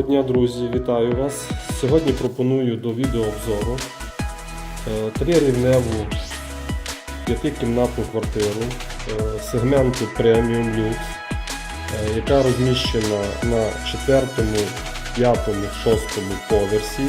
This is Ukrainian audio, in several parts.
Доброго дня, друзі, вітаю вас. Сьогодні пропоную до відеообзору е, трирівневу п'ятикімнатну квартиру е, сегменту Premium Lux, е, яка розміщена на 4, 5, 6 поверсі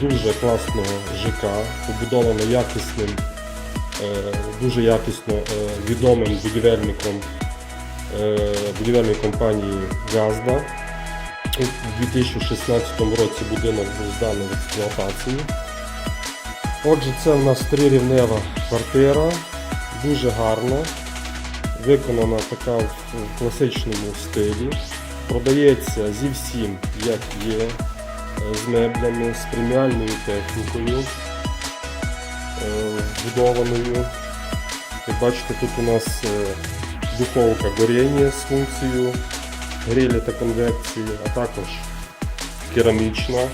дуже класного ЖК, побудована якісним, дуже якісно відомим будівельником будівельної компанії Газда. У 2016 році будинок був зданий в експлуатацію. Отже, це в нас трирівнева квартира, дуже гарна, виконана така в в класичному стилі. Продається зі всім, як є, е, з меблями, з преміальною технікою, е, вбудованою. Як бачите, тут у нас е, духовка горіння з функцією грилі та конвекції, а також керамічна,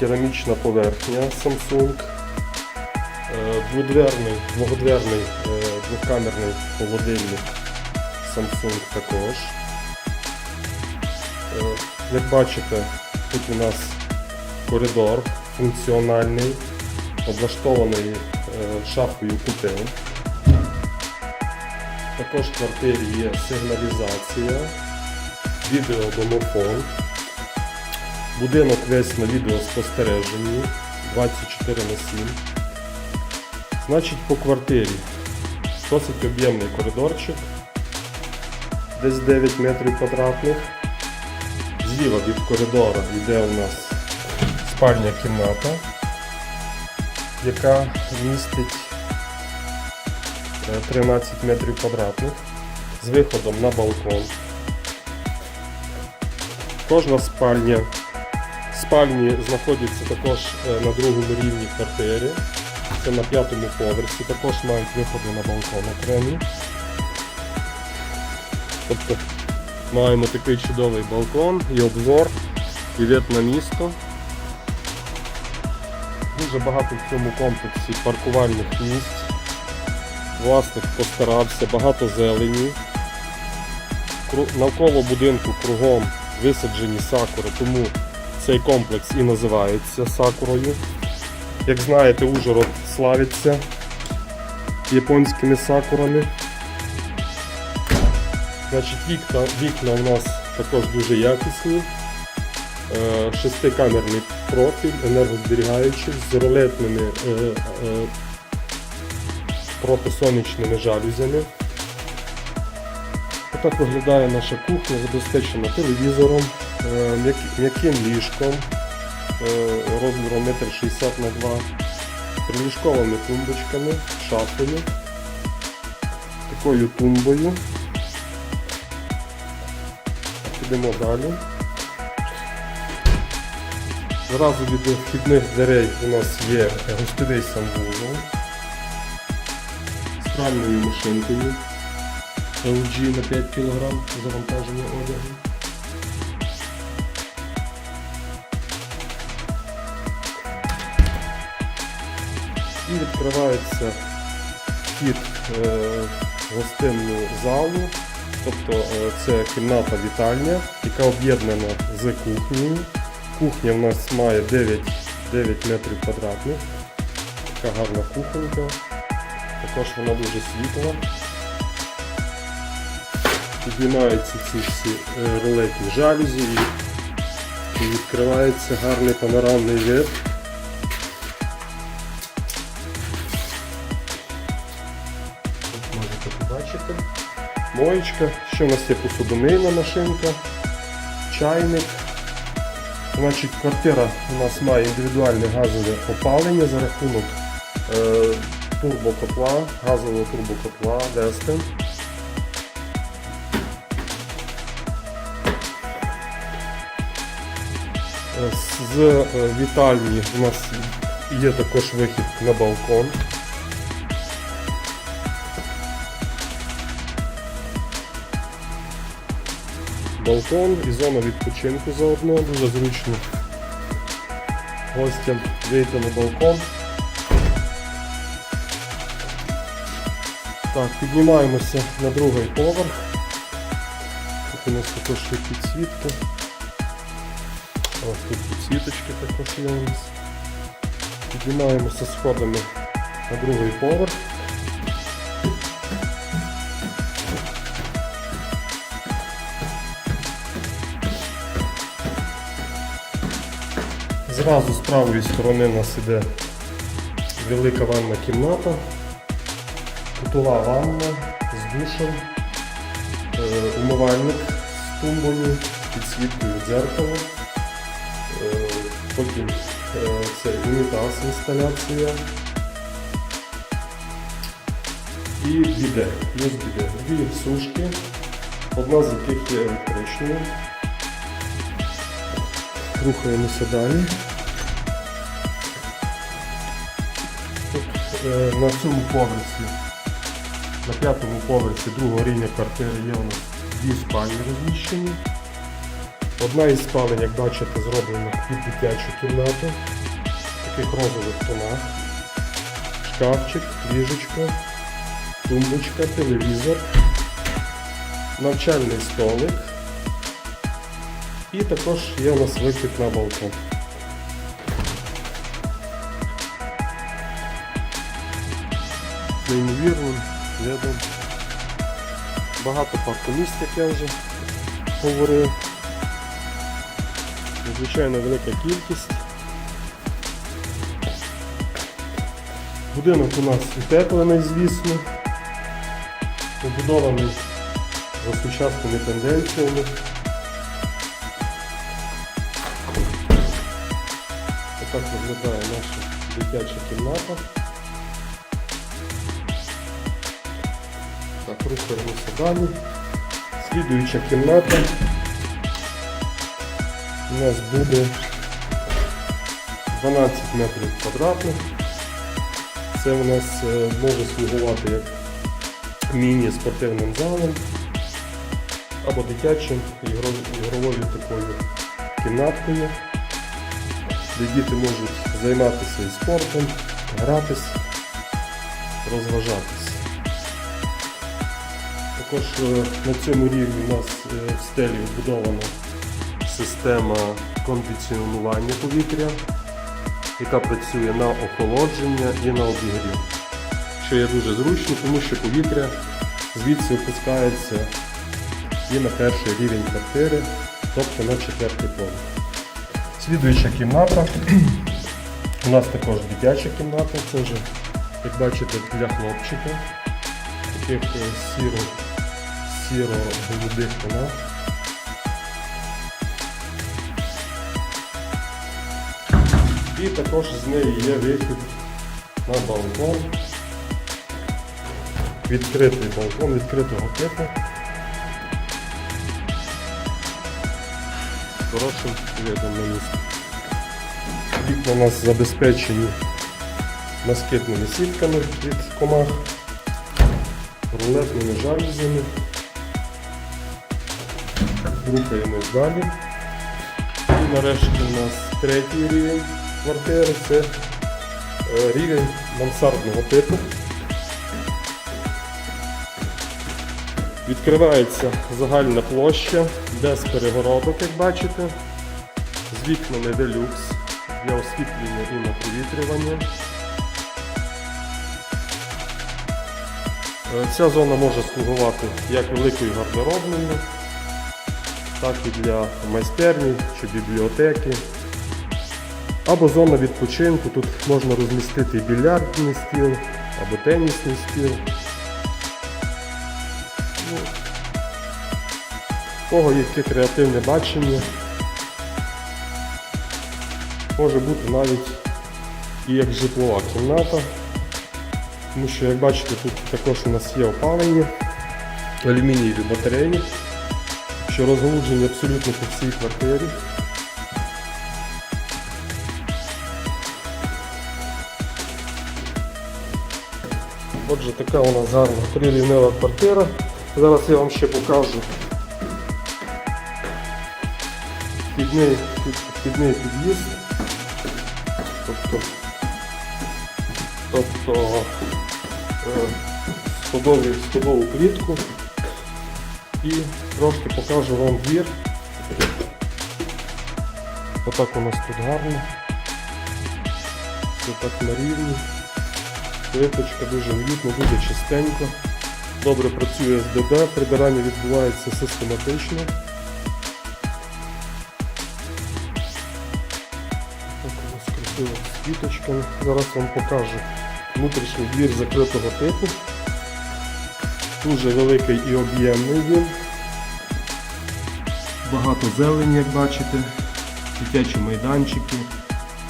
керамічна поверхня Samsung, е, дводверний, двогодверний е, двокамерний холодильник Samsung також. Е, Як бачите, тут у нас коридор функціональний, облаштований шафою купе. Також в квартирі є сигналізація відеодомофон. Будинок весь на відеоспостереженні 24 на 7. Значить, по квартирі досить об'ємний коридорчик, десь 9 метрів квадратних. Зліва від коридора йде у нас спальня кімната, яка містить е, 13 метрів квадратних з виходом на балкон. Кожна спальня. Спальні знаходяться також е, на другому рівні квартири. Це на п'ятому поверсі. Також мають виходи на балкон окремі. Тобто маємо такий чудовий балкон і обзор, і вид на місто. Дуже багато в цьому комплексі паркувальних місць. Власник постарався, багато зелені. Навколо будинку кругом висаджені сакури, тому цей комплекс і називається сакурою. Як знаєте, Ужгород славиться японськими сакурами. Значить, вікна, вікна у нас також дуже якісні. Е, Шестикамерний профіль, енергозберігаючий, з рулетними е, е, протисонячними жалюзями. Отак виглядає наша кухня, забезпечена телевізором, е, м'яким ліжком е, розміром 1,60 на 2 приліжковими тумбочками, шафою, такою тумбою. Підемо далі. Зразу від вхідних дверей у нас є гостєвий санвузол з пральною машинкою. LG на 5 кг завантаження одягу. І відкривається вхід е, в гостинну залу, тобто е, це кімната вітальня, яка об'єднана з кухнею. Кухня в нас має 9, 9 метрів квадратних. Така гарна кухонька. Також вона дуже світла. Піднімаються ці всі е, рулетні жалюзі і, і відкривається гарний панорамний вид. Можете побачити. Моєчка, ще у нас є посудомийна машинка, чайник. Значить, квартира у нас має індивідуальне газове опалення за рахунок е, турбокотла, газового турбокотла Вестен. З е, вітальні у нас є також вихід на балкон. Балкон і зона відпочинку заодно, дуже зручно гостям вийти на балкон. Так, піднімаємося на другий поверх. Тут у нас також є підсвітка. Ось тут підсвіточки також є. Піднімаємося сходами на другий поверх. Зразу з правої сторони у нас іде велика ванна кімната, кутова ванна з душем, е, умивальник з тумбою, підсвіткою дзеркало, потім е, це унітаз інсталяція і біде, плюс біде. Дві сушки, одна з яких є електричною. Рухаємося далі. Е, на цьому поверсі, на п'ятому поверсі другого рівня квартири є у нас дві спальні розміщені. Одна із спалень, як бачите, зроблена під дитячу кімнату, таких розових тонах. Шкафчик, ліжечко, тумбочка, телевізор, навчальний столик. І також є у нас вихід на балкон. Неймовірним видом. Багато паркомісць, як я вже говорив. Надзвичайно велика кількість. Будинок у нас утеплений, звісно, побудований за сучасними тенденціями. Отак виглядає наша дитяча кімната. Так, рухаємося далі. Слідуюча кімната у нас буде 12 метрів квадратних. Це у нас е, може слугувати як міні-спортивним залом або дитячим ігровою такою кімнаткою, де діти можуть займатися і спортом, гратись, розважатись. Також е, на цьому рівні у нас е, в стелі вбудована система кондиціонування повітря, яка працює на охолодження і на обігрів. Що є дуже зручно, тому що повітря звідси опускається і на перший рівень квартири, тобто на четвертий поверх. Слідуюча кімната. У нас також дитяча кімната, це вже, як бачите, для хлопчика. Таких е, сіро, сіро-голубих І також з неї є вихід на балкон. Відкритий балкон відкритого типу. Хорошим видом на місто. Вікна у нас забезпечені москитними сітками від комах, рулетними жалюзями. Рухаємось далі. І нарешті у нас третій рівень квартири це е, рівень мансардного типу. Відкривається загальна площа без перегородок, як бачите, з вікнами делюкс для освітлення і на провітрювання. Е, Ця зона може слугувати як великою гардеробною, так і для майстерні чи бібліотеки. Або зона відпочинку. Тут можна розмістити більярдний стіл або тенісний стіл. У кого яке креативне бачення. Може бути навіть і як житлова кімната. Тому що, як бачите, тут також у нас є опалення, алюмінієві батареї, що розголуджені абсолютно по всій квартирі. Отже, така у нас гарна трирівнева квартира. Зараз я вам ще покажу вхідний, під- вхідний під'їзд. Тобто, тобто е, сходові, сходову клітку. І трошки покажу вам двір. Отак у нас тут гарно. Все так на рівні. Плиточка дуже уютно, дуже чистенько. Добре працює СДД, прибирання відбувається систематично. Так у нас красиво з квіточками. Зараз вам покажу внутрішній двір закритого типу. Дуже великий і об'ємний він. Багато зелені, як бачите, дитячі майданчики,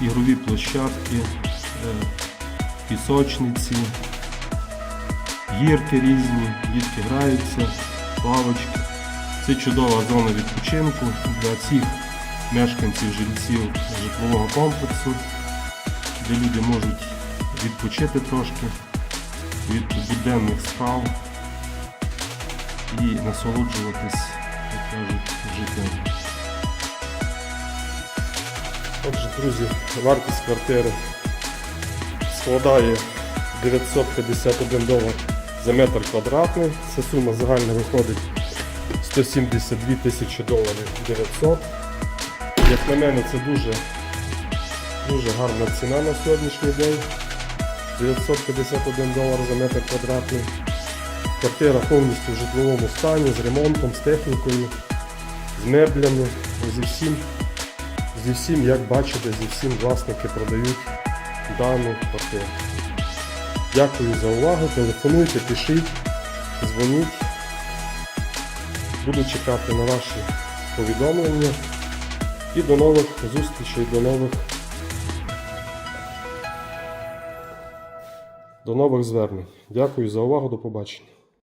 ігрові площадки, е, пісочниці, гірки різні, дітки граються, лавочки. Це чудова зона відпочинку для всіх мешканців жильців житлового комплексу, де люди можуть відпочити трошки від буденних справ і насолоджуватись, як кажуть, життям. Отже, друзі, вартість квартири складає 951 долар за метр квадратний. Це сума загальна виходить 172 тисячі доларів 900. Як на мене, це дуже, дуже гарна ціна на сьогоднішній день. 951 долар за метр квадратний. Квартира повністю в житловому стані, з ремонтом, з технікою, з меблями, зі всім, зі всім, як бачите, зі всім власники продають дану квартиру. Дякую за увагу. Телефонуйте, пишіть, дзвоніть. Буду чекати на ваші повідомлення. І до нових зустрічей, до нових, до нових звернень. Дякую за увагу, до побачення.